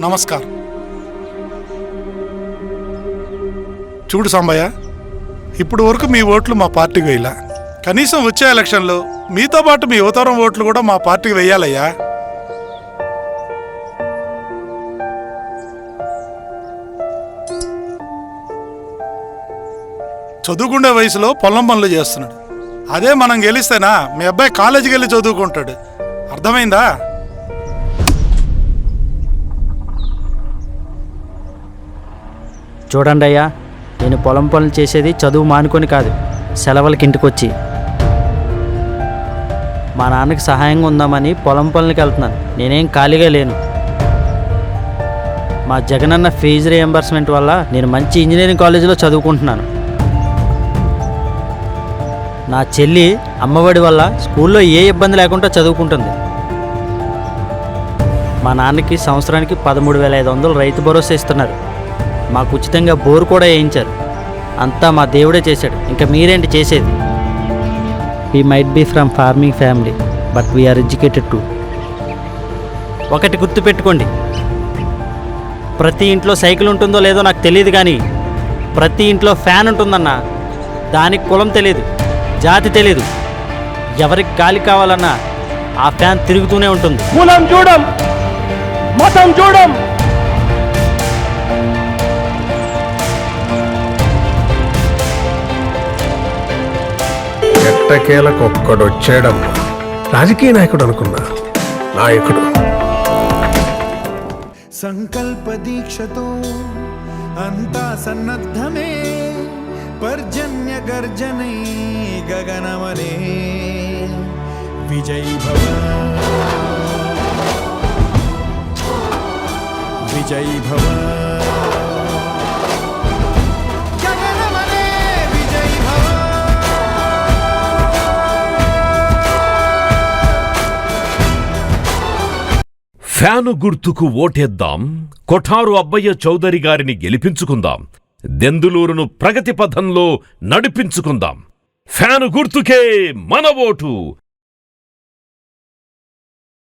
నమస్కారం. చూడు సాంబయ్య ఇప్పుడు వరకు మీ ఓట్లు మా పార్టీకి వేయలా. కనీసం వచ్చే ఎలక్షన్లో మీతో పాటు మీ యువతరం ఓట్లు కూడా మా పార్టీకి వేయాలయ్యా. చదువుకునే వయసులో పొలం పనులు చేస్తున్నాడు. అదే మనం గెలిస్తేనా మీ అబ్బాయి కాలేజీకి వెళ్ళి చదువుకుంటాడు. అర్థమైందా? చూడండి అయ్యా నేను పొలం పనులు చేసేది చదువు మానుకొని కాదు సెలవులకి ఇంటికొచ్చి. మా నాన్నకి సహాయంగా ఉందామని పొలం పనులకి వెళ్తున్నాను నేనేం ఖాళీగా లేను. మా జగనన్న ఫీజు రియంబర్స్మెంట్ వల్ల నేను మంచి ఇంజనీరింగ్ కాలేజీలో చదువుకుంటున్నాను. నా చెల్లి అమ్మఒడి వల్ల స్కూల్లో ఏ ఇబ్బంది లేకుండా చదువుకుంటుంది. మా నాన్నకి సంవత్సరానికి పదమూడు వేల ఐదు వందలు రైతు భరోసా ఇస్తున్నారు. మాకు ఉచితంగా బోరు కూడా వేయించారు. అంతా మా దేవుడే చేశాడు. ఇంకా మీరేంటి చేసేది? We might be from farming family but we are educated too ఒకటి గుర్తుపెట్టుకోండి ప్రతి ఇంట్లో సైకిల్ ఉంటుందో లేదో నాకు తెలియదు కానీ ప్రతి ఇంట్లో ఫ్యాన్ ఉంటుందన్న దానికి కులం తెలియదు జాతి తెలియదు. ఎవరికి గాలి కావాలన్నా ఆ ఫ్యాన్ తిరుగుతూనే ఉంటుంది. కులం చూడం మతం చూడం. ఎట్టకేలకొక్కడొచ్చాడమ్మా రాజకీయ నాయకుడు అనుకున్నా. నాయకుడు. సంకల్ప దీక్షతో అంతా సన్నద్ధమే. పర్జన్య గర్జనై గగనమనే. విజయ్ భవ. విజయ్ భవ. ఫ్యాను గుర్తుకు ఓటేద్దాం కొఠారు అబ్బయ్య చౌదరి గారిని గెలిపించుకుందాం దెందులూరును ప్రగతి పథంలో నడిపించుకుందాం. ఫ్యాను గుర్తుకే మన ఓటు.